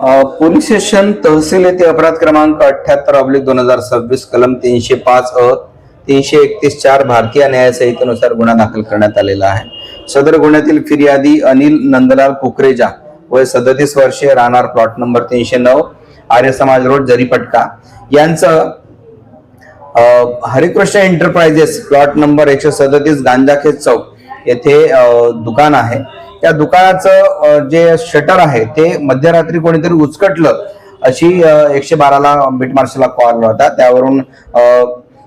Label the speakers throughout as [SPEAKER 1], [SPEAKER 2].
[SPEAKER 1] Police station तहसील येथे अपराध क्रमांक अठ्याहत्तर अब्लिक दोन हजार सव्वीस कलम तीनशे पाच अ तीनशे एकतीस चार भारतीय न्याय संहितेनुसार गुन्हा दाखल करण्यात आलेला आहे. सदर गुन्ह्यातील फिर्यादी अनिल नंदलाल कुकरेजा वय सदतीस वर्षे राहणार प्लॉट नंबर तीनशे नऊ आर्य समाज रोड जरीपटका. यांचं हरिकृष्ण एंटरप्राइजेस प्लॉट नंबर एकशे सदतीस गांजाखेत चौक येथे दुकान आहे. त्या दुकानाचं जे शटर आहे ते मध्यरात्री कोणीतरी उचकटलं अशी एकशे बाराला बीट मार्शलला कॉल आला होता. त्यावरून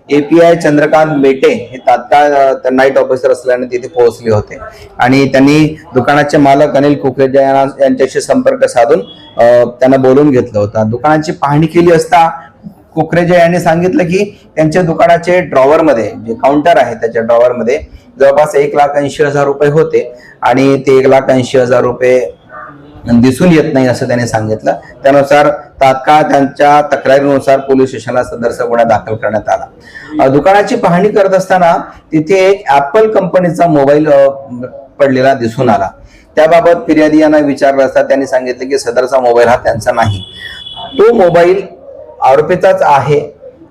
[SPEAKER 1] एपीआय चंद्रकांत मेटे हे तात्काळ नाईट ऑफिसर असल्याने तिथे पोहोचले होते. आणि त्यांनी दुकानाचे मालक अनिल कुकरेजा यांच्याशी संपर्क साधून त्यांना बोलून घेतलं होतं. दुकानाची पाहणी केली असता कुकरेजा यांनी सांगितलं की त्यांच्या दुकानाचे ड्रॉवर मध्ये जे काउंटर आहे त्याच्या ड्रॉवर मध्ये जवळपास एक लाख ऐंशी हजार रुपये होते. आणि ते एक लाख ऐंशी हजार रुपये दिसून येत नाही असं त्यांनी सांगितलं. त्यानुसार तात्काळ त्यांच्या तक्रारीनुसार पोलीस स्टेशनला सदरचा गुन्हा दाखल करण्यात आला. दुकानाची पाहणी करत असताना तिथे एक ऍपल कंपनीचा मोबाईल पडलेला दिसून आला. त्याबाबत फिर्यादी यांना विचारलं असता त्यांनी सांगितलं की सदरचा मोबाईल हा त्यांचा नाही. तो मोबाईल आरोपीचाच आहे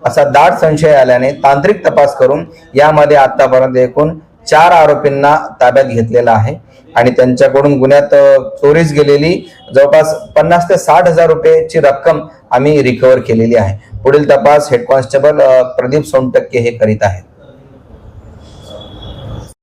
[SPEAKER 1] असा दाट संशय आल्याने तांत्रिक तपास करून यामध्ये आतापर्यंत एकूण चार आरोपींना ताब्यात घेतलेला आहे आणि त्यांच्याकडून गुन्ह्यात चोरीस गेलेली जवळपास पन्नास ते साठ हजार रुपयाची रक्कम आम्ही रिकव्हर केलेली आहे. पुढील तपास हेड कॉन्स्टेबल प्रदीप सोनटक्के हे करीत आहेत.